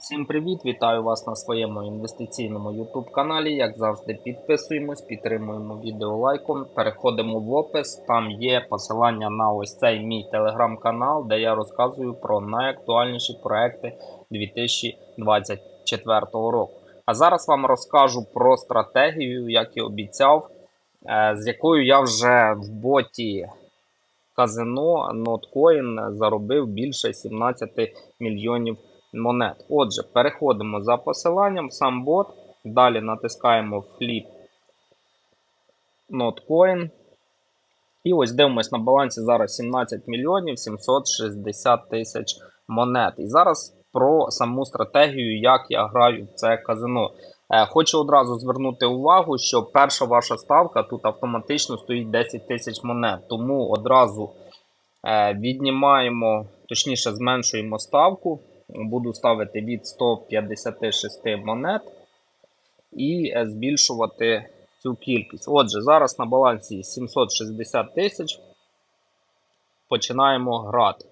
Всім привіт! Вітаю вас на своєму інвестиційному YouTube каналі. Як завжди, підписуємось, підтримуємо відео лайком. Переходимо в опис. Там є посилання на ось цей мій телеграм-канал, де я розказую про найактуальніші проекти 2024 року. А зараз вам розкажу про стратегію, як і обіцяв, е, з якою я вже в боті казино Notcoin заробив більше 17 мільйонів монет. Отже, переходимо за посиланням сам бот. Далі натискаємо Flip Notcoin. І ось дивимось на балансі зараз 17 мільйонів 760 тисяч монет. І зараз про саму стратегію, як я граю в це казино. Е, Хочу одразу звернути увагу, що перша ваша ставка тут автоматично стоїть 10 тисяч монет. Тому одразу е, віднімаємо, точніше, зменшуємо ставку. Буду ставити від 156 монет і е, збільшувати цю кількість. Отже, зараз на балансі 760 тисяч. Починаємо грати.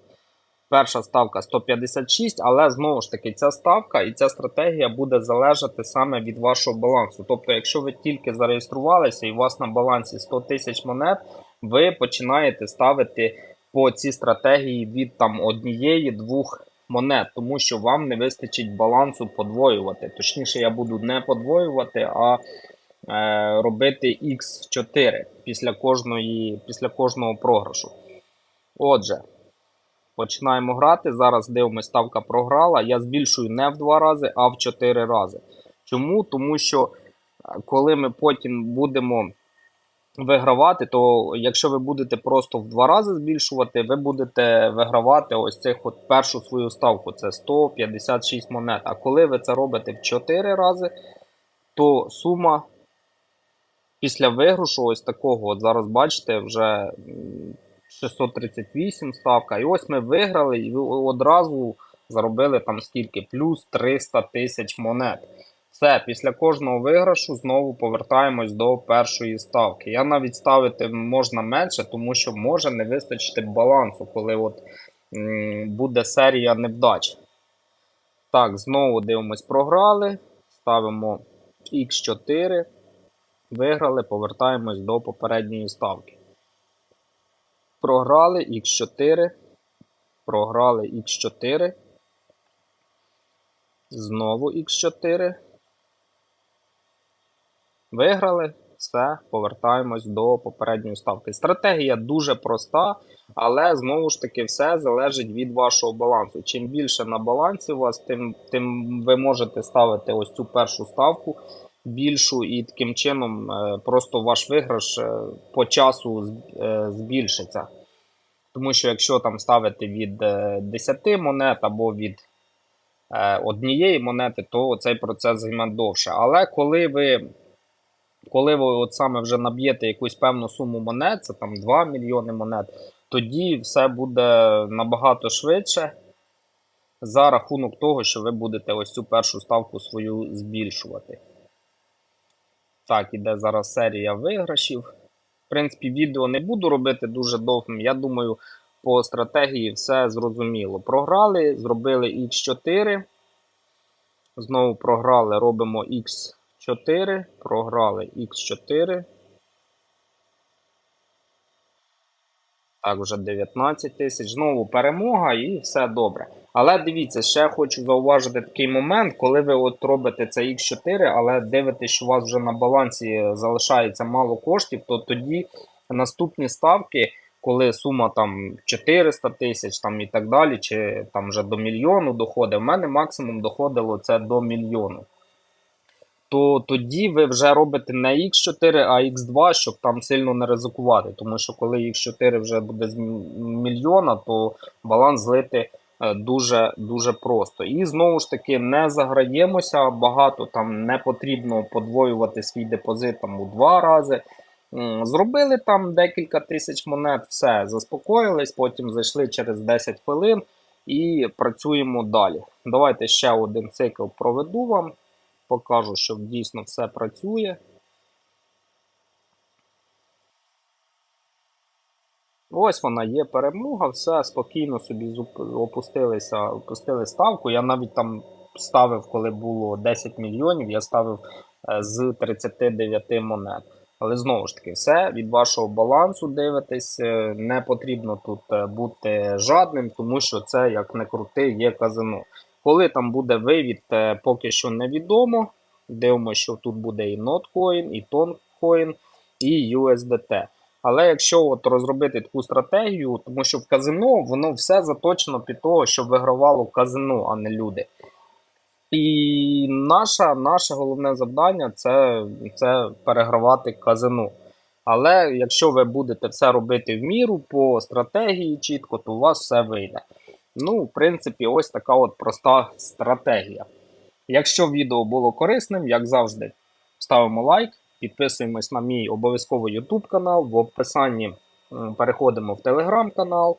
Перша ставка 156, але знову ж таки, ця ставка і ця стратегія буде залежати саме від вашого балансу. Тобто, якщо ви тільки зареєструвалися і у вас на балансі 100 тисяч монет, ви починаєте ставити по цій стратегії від там однієї-двох монет, тому що вам не вистачить балансу подвоювати. Точніше, я буду не подвоювати, а е, робити X4 після, кожної, після кожного програшу. Отже, починаємо грати. Зараз дивимося, ставка програла. Я збільшую не в 2 рази, а в 4 рази. Чому? Тому що е, коли ми потім будемо вигравати, то якщо ви будете просто в два рази збільшувати, ви будете вигравати ось цих от першу свою ставку. Це 156 монет. А коли ви це робите в 4 рази, то сума після виграшу, ось такого, от зараз бачите, вже 638 ставка. І ось ми виграли і одразу заробили там скільки? Плюс 300 тисяч монет. Все, після кожного виграшу знову повертаємось до першої ставки. Я навіть ставити можна менше, тому що може не вистачити балансу, коли от буде серія невдач. Так, знову дивимось, програли. Ставимо X4. Виграли, повертаємось до попередньої ставки. Програли X4. Програли X4. Знову X4. Виграли, все, повертаємось до попередньої ставки. Стратегія дуже проста, але знову ж таки все залежить від вашого балансу. Чим більше на балансі у вас, тим, тим ви можете ставити ось цю першу ставку більшу, і таким чином е, просто ваш виграш е, по часу е, збільшиться. Тому що якщо там ставити від е, 10 монет або від однієї монети, то цей процес займе довше. Але коли ви коли ви от саме вже наб'єте якусь певну суму монет, це там 2 мільйони монет, тоді все буде набагато швидше за рахунок того, що ви будете ось цю першу ставку свою збільшувати. Так, іде зараз серія виграшів. В принципі, відео не буду робити дуже довгим. Я думаю, по стратегії все зрозуміло. Програли, зробили X4. Знову програли, робимо X4. Програли X4. Так, вже 19 тисяч. Знову перемога і все добре. Але дивіться, ще хочу зауважити такий момент, коли ви от робите це X4, але дивитесь, що у вас вже на балансі залишається мало коштів, то тоді наступні ставки, коли сума там 400 тисяч там і так далі, чи там вже до мільйону доходить, в мене максимум доходило це до мільйону. То тоді ви вже робите не X4, а X2, щоб там сильно не ризикувати. Тому що коли X4 вже буде з мільйона, то баланс злити е, дуже дуже просто. І знову ж таки не заграємося багато, там не потрібно подвоювати свій депозит там у два рази. Зробили там декілька тисяч монет, все, заспокоїлись, потім зайшли через 10 хвилин і працюємо далі. Давайте ще один цикл проведу вам, покажу, що дійсно все працює. Ось вона є перемога, все спокійно собі опустилися, опустили ставку. Я навіть там ставив, коли було 10 мільйонів, я ставив е, з 39 монет. Але знову ж таки, все від вашого балансу дивитесь. е, Не потрібно тут е, бути жадним, тому що це як не крути, є казино. Коли там буде вивід, е, поки що невідомо. Дивимося, що тут буде і Notcoin, і Toncoin, і USDT. Але якщо от розробити таку стратегію, тому що в казино воно все заточено під того, щоб вигравало казино, а не люди. І наша, наше головне завдання це, це перегравати казино. Але якщо ви будете все робити в міру по стратегії чітко, то у вас все вийде. Ну, в принципі, ось така от проста стратегія. Якщо відео було корисним, як завжди, ставимо лайк, підписуємось на мій обов'язково YouTube канал. В описанні переходимо в Telegram канал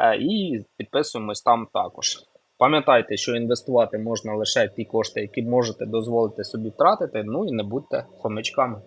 е, і підписуємось там також. Пам'ятайте, що інвестувати можна лише ті кошти, які можете дозволити собі втратити. Ну і не будьте хомячками.